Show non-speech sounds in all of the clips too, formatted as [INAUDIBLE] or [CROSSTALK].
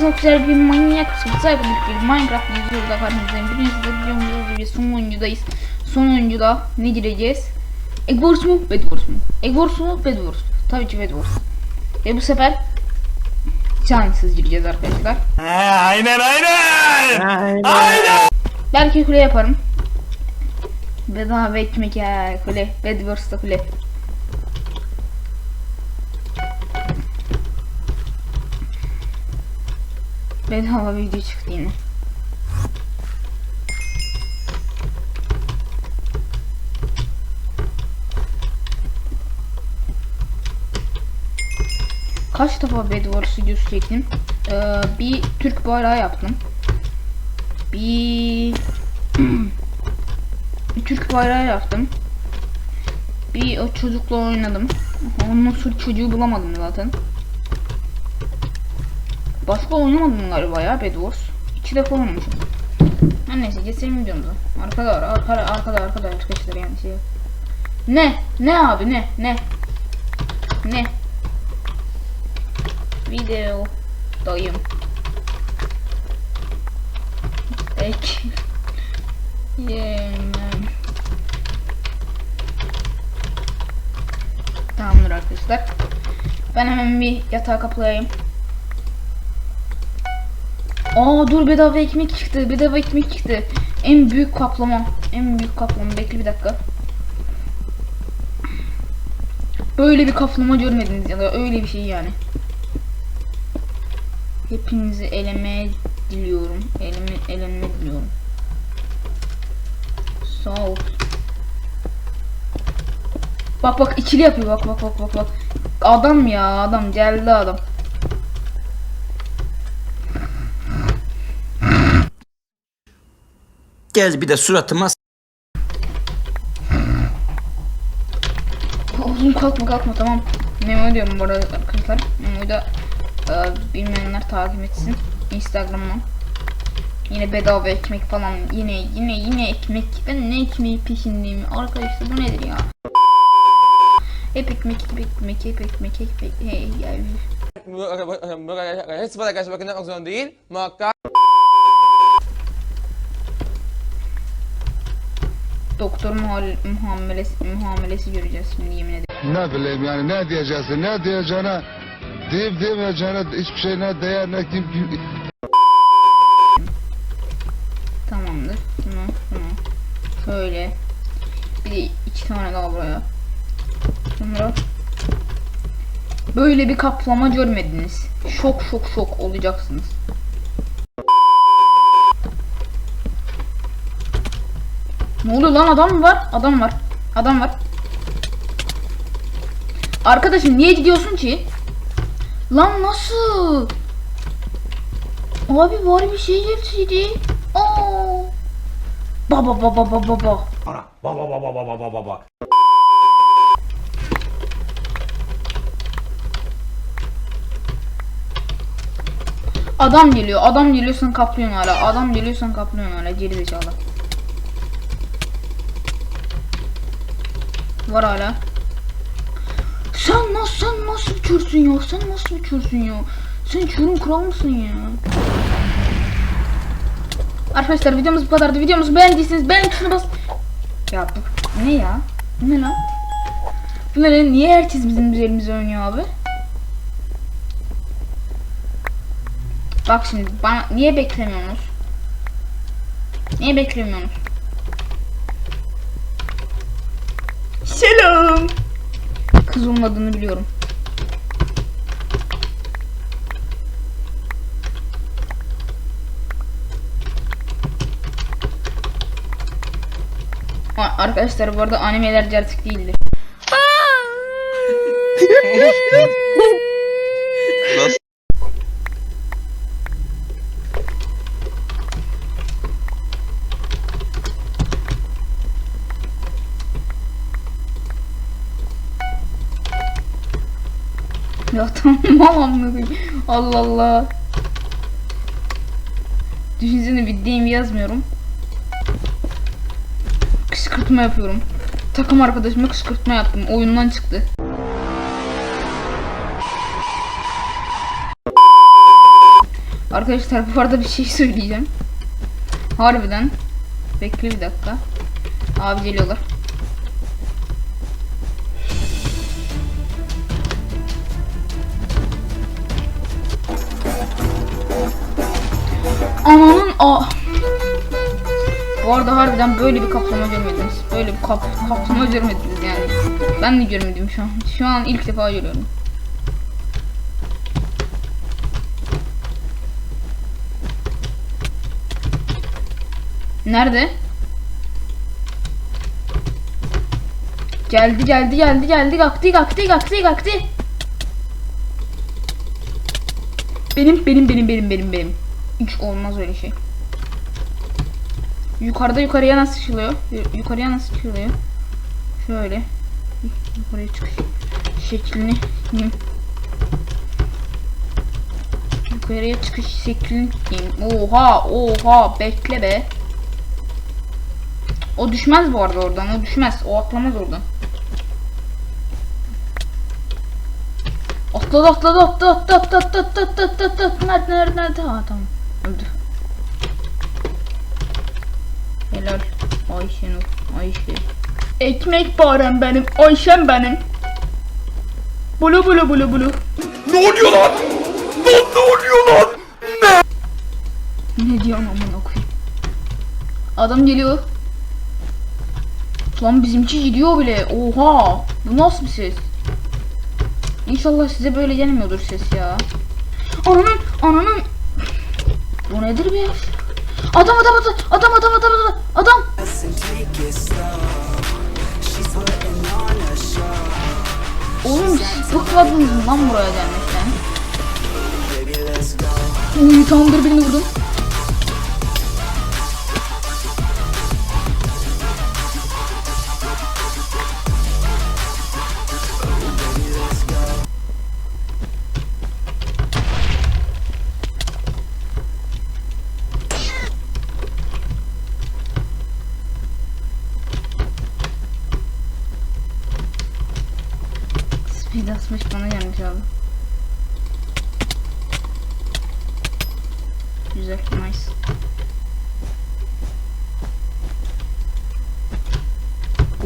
çok güzel bir manyak cyberpunk bir Minecraft videosuyla karşınızdayım. Bugün size videomuzda bir son oyuncudayız. Son oyuncuda ne gireceğiz? Egg Wars mu? Bed Wars mu? Egg Wars mu? Bed Wars. Tabii ki Bed Wars. Ve bu sefer cansız gireceğiz arkadaşlar. aynen aynen. Belki kule yaparım. Bedava ekmek ya kule. Bed Wars'ta kule. Bedava video çıktı yine. Kaç defa Bed Wars videosu çektim? Ee, bir Türk bayrağı yaptım. Bir [CLEARS THROAT] bir Türk bayrağı yaptım. Bir o çocukla oynadım. Ondan sonra çocuğu bulamadım zaten. Başka oynamadım galiba ya Bed Wars. İki defa oynamışım. Her neyse geçelim videomuza. Arkada var, arkada, arkada, arkada arkadaşlar yani şey. Ne? Ne abi ne? Ne? Ne? Video dayım. Ek. Yemem. Tamamdır arkadaşlar. Ben hemen bir yatağa kaplayayım. Aa dur bedava ekmek çıktı. Bedava ekmek çıktı. En büyük kaplama. En büyük kaplama. Bekle bir dakika. Böyle bir kaplama görmediniz ya da öyle bir şey yani. Hepinizi eleme diliyorum. Eleme, eleme diliyorum. Sağ ol. Bak bak ikili yapıyor bak bak bak bak bak. Adam ya adam geldi adam. Gel bir de suratıma s- Oğlum kalkma kalkma tamam. Memo diyorum bu arada arkadaşlar. Memo'yu da e, bilmeyenler takip etsin. Instagram'dan. Yine bedava ekmek falan. Yine yine yine ekmek. Ben ne ekmeği peşindeyim arkadaşlar bu nedir ya? Hep ekmek, hep ekmek, hep ekmek, hep ekmek. Hey, ya. Hiç para karşı bakın zorunda değil. Muhakkak Doktor muamelesi, muamelesi göreceğiz şimdi yemin ederim. Ne bileyim yani ne diyeceksin ne diyeceğine deyip demeyeceğine hiçbir şey ne değer ne kim kim Tamamdır. Tamam, tamam. Şöyle. Bir de iki tane daha buraya. Sonra böyle bir kaplama görmediniz. Şok şok şok olacaksınız. Ne oluyor lan adam mı var? Adam var. Adam var. Arkadaşım niye gidiyorsun ki? Lan nasıl? Abi var bir şey gelseydi. Aa. Baba baba baba baba. Baba baba baba baba baba. Adam geliyor. Adam geliyorsan kaplıyorsun hala. Adam geliyorsan kaplıyorsun hala. Geri zekalı. Var hala. Sen nasıl sen nasıl uçursun ya? Sen nasıl uçursun ya? Sen çürüm kral mısın ya? Arkadaşlar videomuz bu kadardı. Videomuzu beğendiyseniz beğen tuşuna bas. Ya bu ne ya? Bu ne lan? Bu ne? Niye herkes bizim üzerimize oynuyor abi? Bak şimdi bana niye beklemiyorsunuz? Niye beklemiyorsunuz? Selam. Kız olmadığını biliyorum. Arkadaşlar bu arada animeler gerçek değildir. [LAUGHS] [LAUGHS] Ya [LAUGHS] tamam anladım. Allah Allah. Düşünsene bir deyim yazmıyorum. Kışkırtma yapıyorum. Takım arkadaşıma kışkırtma yaptım. Oyundan çıktı. Arkadaşlar bu arada bir şey söyleyeceğim. Harbiden. Bekle bir dakika. Abi geliyorlar. Ananın a. Bu arada harbiden böyle bir kaplama görmediniz. Böyle bir kap kaplama görmediniz yani. Ben de görmedim şu an. Şu an ilk defa görüyorum. Nerede? Geldi geldi geldi geldi kalktı kalktı kalktı kalktı. Benim benim benim benim benim benim. Hiç olmaz öyle şey. Yukarıda yukarıya nasıl çıkılıyor? Yu- Yukarıya nasıl çıkılıyor? Şöyle. Yukarıya çıkış şeklini. Yukarıya çıkış şeklini yapayım. Oha oha bekle be. O düşmez bu arada oradan. O düşmez. O atlamaz oradan. Atladı atladı atladı atladı atladı atladı atladı atladı atladı Nerede nerede nerede? Ha tamam. Öldü. Helal. Ayşenur. Ayşe. Ekmek bağıran benim. Ayşem benim. Bulu bulu bulu bulu. Ne oluyor lan? Ne, ne oluyor lan? Ne diyorsun amına koyayım? Adam geliyor. Lan bizimki gidiyor bile. Oha! Bu nasıl bir ses? İnşallah size böyle gelmiyordur ses ya. Ananın, ananın. Bu nedir be? Adam adam adam adam adam adam adam adam. Oğlum mı lan buraya gelmekten? Uy tamamdır birini vurdum. Speed asmış bana gelmiş abi. Güzel, nice.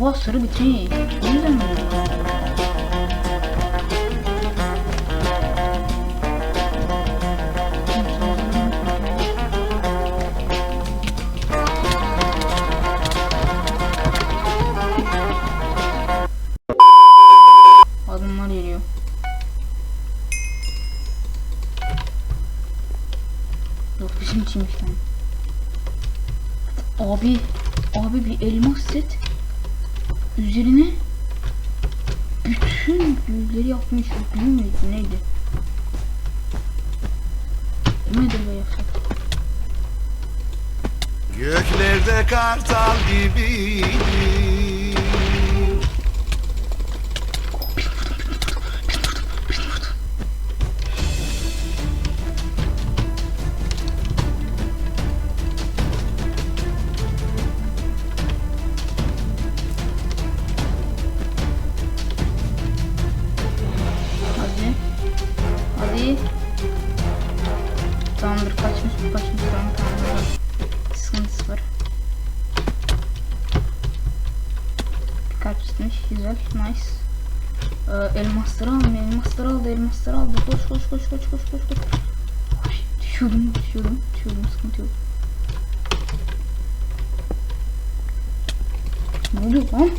Oha sarı bitti. Ne güzel abi bir elmas set. Üzerine bütün büyüleri yapmış. Büyü müydü neydi? Nedir be yapsak? Göklerde kartal gibi Tamam tamam. Sıkıntısı var. Kalp tutmuş güzel nice. Ee, elmasları alın elmasları aldı elmasları aldı koş koş koş koş koş koş koş. Koş, Düşüyordum düşüyordum düşüyordum sıkıntı yok. Ne oluyor lan?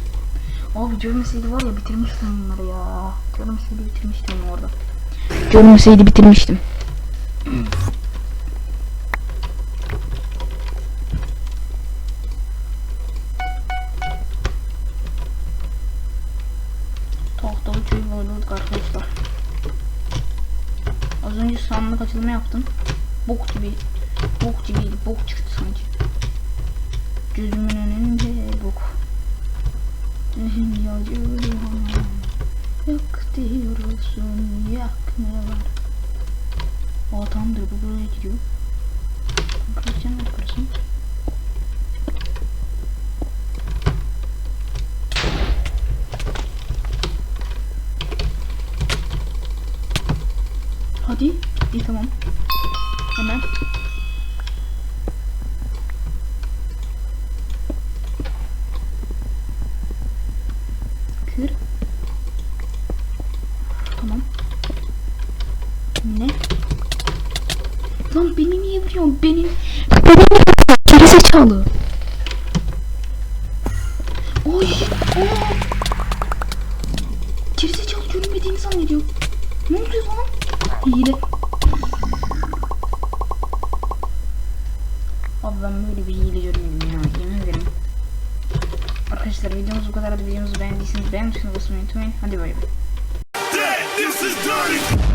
Abi görmeseydi var ya bitirmiştim bunları ya. Görmeseydi bitirmiştim orada. [CLEARS THROAT] Görmeseydi bitirmiştim. Az önce sandık açılımı yaptım. Bok gibi. Bok gibi. Bok çıktı sanki. Gözümün önünde bok. Dünyacı Yak diyorsun yak ne var Aa tamamdır bu buraya gidiyor Kaçacağım yaparsın Hadi iyi tamam Hemen. Kır. Tamam. Ne? Lan beni niye vuruyorsun? Beni... Geri zekalı. Oy. Aa. Geri zekalı görünmediğini zannediyor. Ne oluyor lan? Hile. Abi ben böyle bir hile görmedim ya. Yemin ederim. Arkadaşlar videomuz bu kadardı. Videomuzu beğendiyseniz beğenmişsiniz basmayı unutmayın. Hadi bay bay. This is dirty